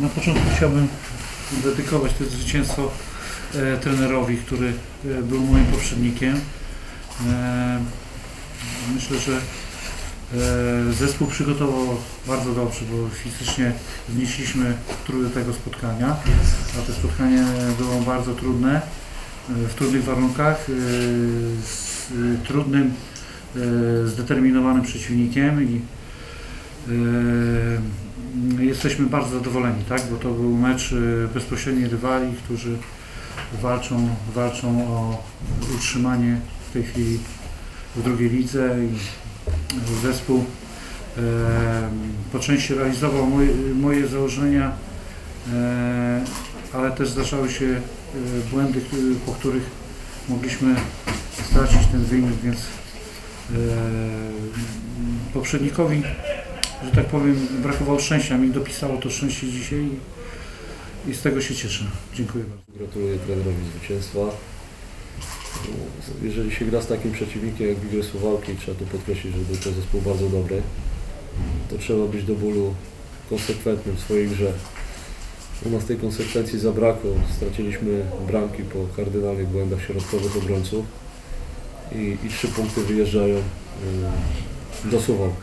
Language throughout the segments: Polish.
Na początku chciałbym dedykować to zwycięstwo e, trenerowi, który e, był moim poprzednikiem. E, myślę, że e, zespół przygotował bardzo dobrze, bo fizycznie wnieśliśmy trudy tego spotkania, a to spotkanie było bardzo trudne, e, w trudnych warunkach, e, z e, trudnym, e, zdeterminowanym przeciwnikiem i e, jesteśmy bardzo zadowoleni, tak? bo to był mecz e, bezpośrednich rywali, którzy walczą, walczą o utrzymanie w tej chwili w drugiej lidze i zespół e, po części realizował moje, moje założenia, e, ale też zdarzały się e, błędy, po których mogliśmy stracić ten wynik, więc e, poprzednikowi, że tak powiem, brakowało szczęścia. Mi dopisało to szczęście dzisiaj i, i z tego się cieszę. Dziękuję bardzo. Gratuluję trenerowi zwycięstwa. Jeżeli się gra z takim przeciwnikiem jak Wigry Suwałki, trzeba tu podkreślić, że był to zespół bardzo dobry, to trzeba być do bólu konsekwentnym w swojej grze. U nas tej konsekwencji zabrakło. Straciliśmy bramki po kardynalnych błędach środkowych obrońców i, i trzy punkty wyjeżdżają y, do Suwałk.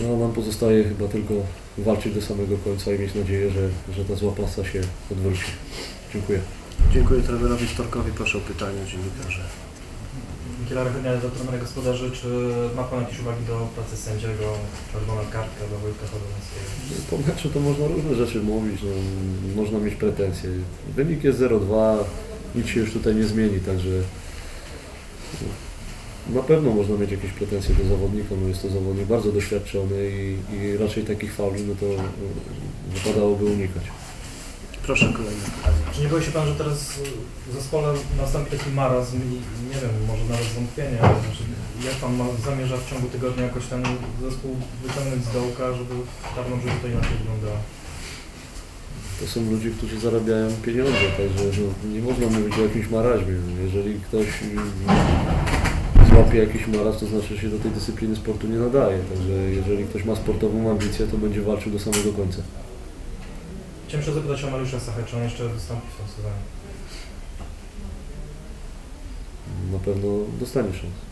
No, a nam pozostaje chyba tylko walczyć do samego końca i mieć nadzieję, że, że ta zła pasa się odwróci. Dziękuję. Dziękuję trenerowi Storkowi. Proszę o pytania dziennikarzy. Mikiela Regonia do trenera gospodarzy, czy ma Pan jakieś uwagi do pracy sędziego, czerwona kartka dla Wojtka Podolskiego? Po meczu to można różne rzeczy mówić, no, można mieć pretensje. Wynik jest 0-2, nic się już tutaj nie zmieni, także no, na pewno można mieć jakieś pretensje do zawodnika, no jest to zawodnik bardzo doświadczony i, i raczej takich fauli no to no, wypadałoby unikać. Proszę kolejne pytanie. Czy nie boi się Pan, że teraz w zespole nastąpi taki marazm i nie wiem, może nawet zwątpienie, ale znaczy, jak Pan ma, zamierza w ciągu tygodnia jakoś ten zespół wyciągnąć z dołka, żeby Tarnów żeby to inaczej wyglądało? To są ludzie, którzy zarabiają pieniądze, także no, nie można mówić o jakimś maraźmie. Jeżeli ktoś złapie jakiś maraz, to znaczy, że się do tej dyscypliny sportu nie nadaje. Także jeżeli ktoś ma sportową ambicję, to będzie walczył do samego końca. Chciałem jeszcze zapytać o Mariusza Sachę, czy on jeszcze wystąpi w tym sezonie? Na pewno dostanie szansę.